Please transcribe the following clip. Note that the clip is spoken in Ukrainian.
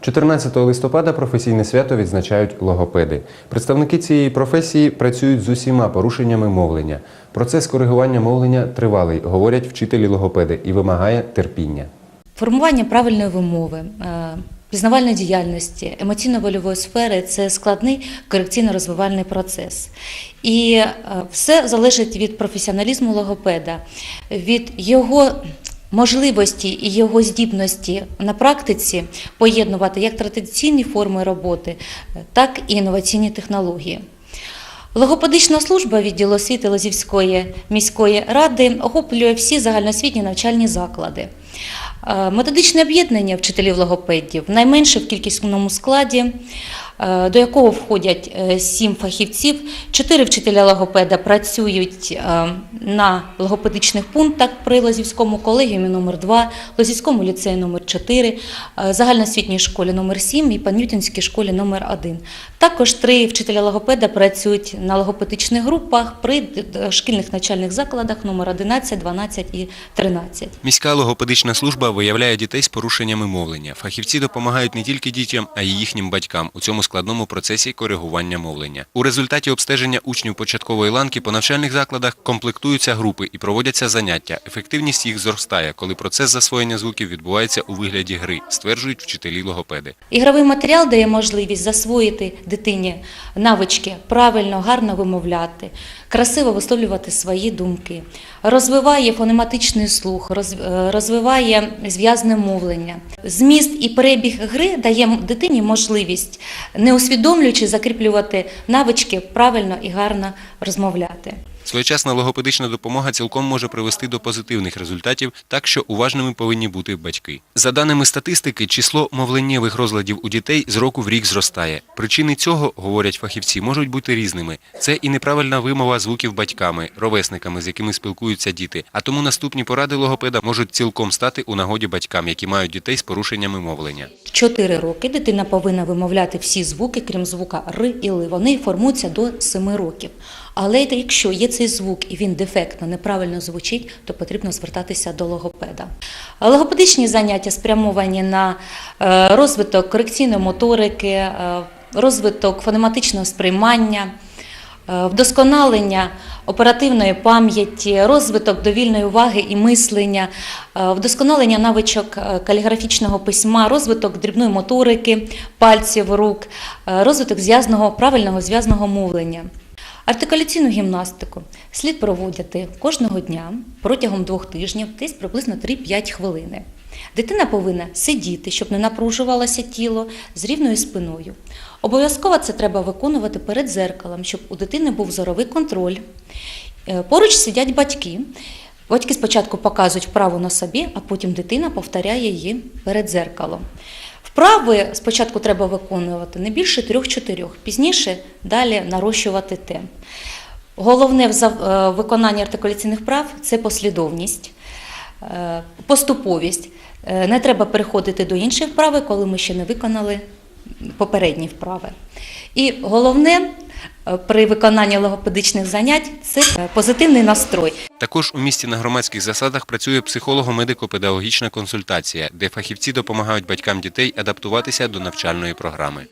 14 листопада професійне свято відзначають логопеди. Представники цієї професії працюють з усіма порушеннями мовлення. Процес коригування мовлення тривалий, говорять вчителі логопеди, і вимагає терпіння. Формування правильної вимови, е, пізнавальної діяльності, емоційно-вольової сфери це складний корекційно-розвивальний процес. І е, все залежить від професіоналізму логопеда, від його можливості і його здібності на практиці поєднувати як традиційні форми роботи, так і інноваційні технології. Логопедична служба відділу освіти Лозівської міської ради охоплює всі загальноосвітні навчальні заклади. Е, Методичне об'єднання вчителів логопедів найменше в кількісному складі, до якого входять е, сім фахівців. Чотири вчителя логопеда працюють е, на логопедичних пунктах при Лозівському колегіумі номер 2 Лозівському ліцеї номер 4 е, загальноосвітній школі номер 7 і Панютинській школі номер 1 Також три вчителя логопеда працюють на логопедичних групах при е, шкільних навчальних закладах номер 11, 12 і 13. Міська логопедична служба виявляє дітей з порушеннями мовлення. Фахівці допомагають не тільки дітям, а й їхнім батькам у цьому складному процесі коригування мовлення. У результаті обстеження учнів початкової ланки по навчальних закладах комплектуються групи і проводяться заняття. Ефективність їх зростає, коли процес засвоєння звуків відбувається у вигляді гри, стверджують вчителі логопеди. Ігровий матеріал дає можливість засвоїти дитині навички правильно, гарно вимовляти, красиво висловлювати свої думки, розвиває фонематичний слух, е, розвиває зв'язне мовлення. Зміст і перебіг гри дає дитині можливість, не усвідомлюючи, закріплювати навички правильно і гарно розмовляти. Своєчасна логопедична допомога цілком може привести до позитивних результатів, так що уважними повинні бути батьки. За даними статистики, число мовленнєвих розладів у дітей з року в рік зростає. Причини цього, говорять фахівці, можуть бути різними. Це і неправильна вимова звуків батьками, ровесниками, з якими спілкуються діти. А тому наступні поради логопеда можуть цілком стати у нагоді батькам, які мають дітей з порушеннями мовлення. 4 роки дитина повинна вимовляти всі звуки, крім звука Р і Ли. Вони формуються до 7 років. Але якщо є цей звук і він дефектно, неправильно звучить, то потрібно звертатися до логопеда. Логопедичні заняття спрямовані на е, розвиток корекційної моторики, е, розвиток фонематичного сприймання, е, вдосконалення оперативної пам'яті, розвиток довільної уваги і мислення, вдосконалення навичок каліграфічного письма, розвиток дрібної моторики, пальців, рук, розвиток зв'язного, правильного зв'язного мовлення. Артикуляційну гімнастику слід проводити кожного дня протягом двох тижнів, десь приблизно 3-5 хвилини. Дитина повинна сидіти, щоб не напружувалося тіло з рівною спиною. Обов'язково це треба виконувати перед зеркалом, щоб у дитини був зоровий контроль. Е, Поруч сидять батьки. Батьки спочатку показують вправу на собі, а потім дитина повторяє її перед зеркалом. Вправи спочатку треба виконувати не більше трьох-чотирьох, пізніше далі нарощувати темп. Головне в е, виконанні артикуляційних прав це послідовність, е, поступовість. Е, Не треба переходити до іншої вправи, коли ми ще не виконали попередні вправи. І головне при виконанні логопедичних занять це е, позитивний настрой. Також у місті на громадських засадах працює психолого-медико-педагогічна консультація, де фахівці допомагають батькам дітей адаптуватися до навчальної програми.